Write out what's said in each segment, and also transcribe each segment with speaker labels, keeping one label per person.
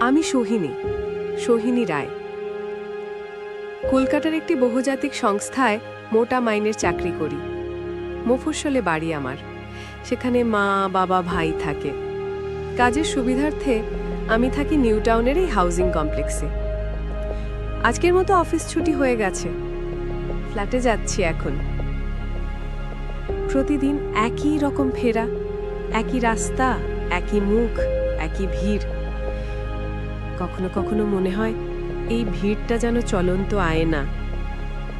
Speaker 1: আমি সোহিনী সোহিনী রায়। কলকাতার একটি বহুজাতিক সংস্থায় মোটা মাইনের চাকরি করি। মফস্বলে বাড়ি আমার। সেখানে মা, বাবা, ভাই থাকে। কাজের সুবিধার্থে আমি থাকি নিউ টাউনের এই হাউজিং কমপ্লেক্সে। আজকের মতো অফিস ছুটি হয়ে গেছে। ফ্ল্যাটে যাচ্ছি এখন। প্রতিদিন একই রকম ফেরা, একই রাস্তা, একই মুখ, একই ভিড়। কখনো কখনো মনে হয় এই ভিড়টা যেন চলন্ত আয়না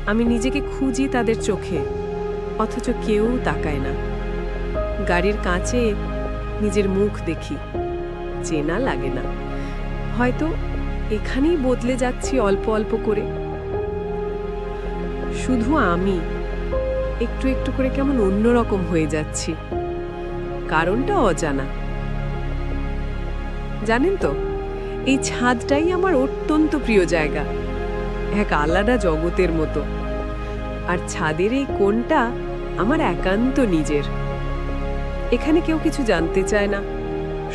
Speaker 1: আমি নিজেকে খুঁজি তাদের চোখে, অথচ কেউ তাকায় না। গাড়ির কাঁচে নিজের মুখ দেখি, চেনা লাগে না। হয়তো এখানেই বদলে যাচ্ছি অল্প অল্প করে। শুধু আমি, একটু একটু করে কেমন অন্যরকম হয়ে যাচ্ছি। কারণটা অজানা। জানেন তো এই ছাদটাই আমার অত্যন্ত প্রিয় জায়গা। এক আলাদা জগতের মতো। আর ছাদের এই কোণটা আমার একান্ত নিজের। এখানে কেউ কিছু জানতে চায় না,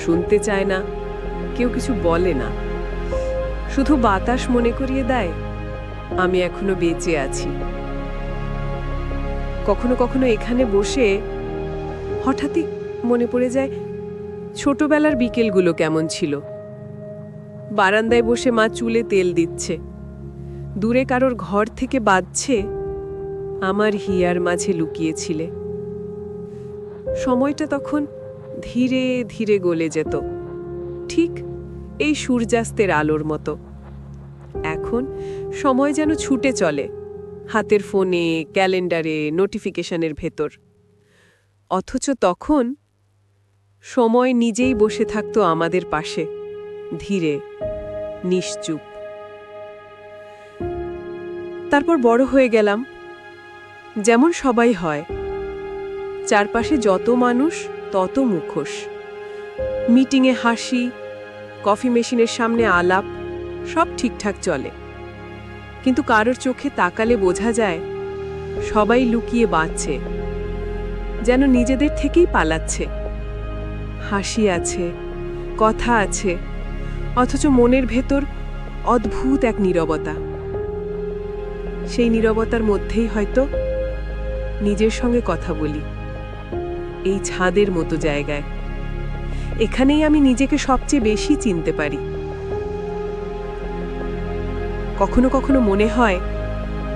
Speaker 1: শুনতে চায় না, কেউ কিছু বলে না। শুধু বাতাস মনে করিয়ে দেয়, আমি এখনও বেঁচে আছি। কখনো কখনো এখানে বসে হঠাৎই মনে পড়ে যায়, ছোটবেলার বিকেলগুলো কেমন ছিল। বারান্দায় বসে মা চুলে তেল দিচ্ছে। দূরে কারোর ঘর থেকে বাজছে আমার হিয়ার মাঝে লুকিয়েছিলে। সময়টা তখন ধীরে ধীরে গলে যেত, ঠিক এই সূর্যাস্তের আলোর মতো। এখন সময় যেন ছুটে চলে, হাতের ফোনে, ক্যালেন্ডারে, নোটিফিকেশনের ভেতর। অথচ তখন সময় নিজেই বসে থাকতো আমাদের পাশে। ধীরে, নিশ্চুপ। তারপর বড় হয়ে গেলাম। যেমন সবাই হয়। চারপাশে যত মানুষ, তত মুখোশ। মিটিংয়ে হাসি, কফি মেশিনের সামনে আলাপ, সব ঠিকঠাক চলে। কিন্তু কারোর চোখে তাকালে বোঝা যায়, সবাই লুকিয়ে বাঁচছে। যেন নিজেদের থেকেই পালাচ্ছে। হাসি আছে, কথা আছে। অথচ মনের ভেতর অদ্ভুত এক নীরবতা। সেই নীরবতার মধ্যেই হয়তো নিজের সঙ্গে কথা বলি, এই ছাদের মতো জায়গায়। এখানেই আমি নিজেকে সবচেয়ে বেশি চিনতে পারি। কখনো কখনো মনে হয়,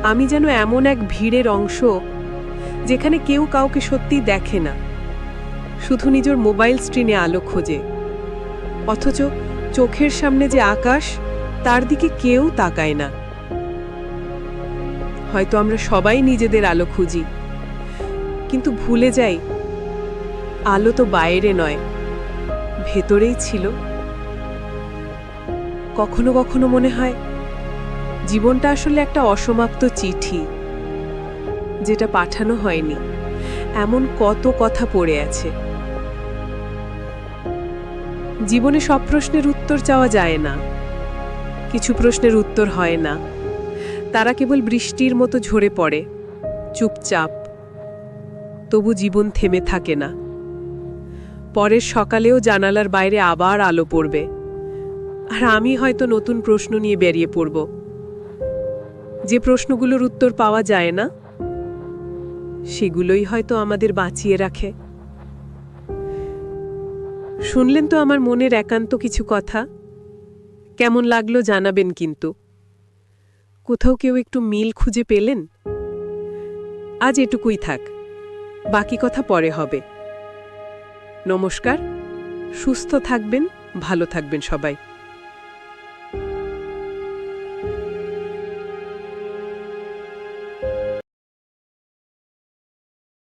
Speaker 1: আমি যেন এমন এক ভিড়ের অংশ, যেখানে কেউ কাউকে সত্যি দেখে না, শুধু নিজের মোবাইল স্ক্রিনে আলো খোঁজে, অথচ চোখের সামনে যে আকাশ, তার দিকে কেউ তাকায় না। হয়তো আমরা সবাই নিজেদের আলো খুঁজি। কিন্তু ভুলে যাই, আলো তো বাইরে নয়, ভেতরেই ছিল। কখনো কখনো মনে হয়, জীবনটা আসলে একটা অসমাপ্ত চিঠি, যেটা পাঠানো হয়নি। এমন কত কথা পড়ে আছে। জীবনে সব প্রশ্নের উত্তর চাওয়া যায় না। কিছু প্রশ্নের উত্তর হয় না। তারা কেবল বৃষ্টির মতো ঝরে পড়ে, চুপচাপ। তবু জীবন থেমে থাকে না। পরের সকালেও জানালার বাইরে আবার আলো পড়বে। আর আমি হয়তো নতুন প্রশ্ন নিয়ে বেরিয়ে পড়ব। যে প্রশ্নগুলোর উত্তর পাওয়া যায় না, সেগুলোই হয়তো আমাদের বাঁচিয়ে রাখে। শুনলেন তো আমার মনের একান্ত কিছু কথা? কেমন লাগল জানাবেন কিন্তু। কোথাও কেউ একটু মিল খুঁজে পেলেন? আজ এটুকুই থাক, বাকি কথা পরে হবে। নমস্কার, সুস্থ থাকবেন, ভালো থাকবেন সবাই।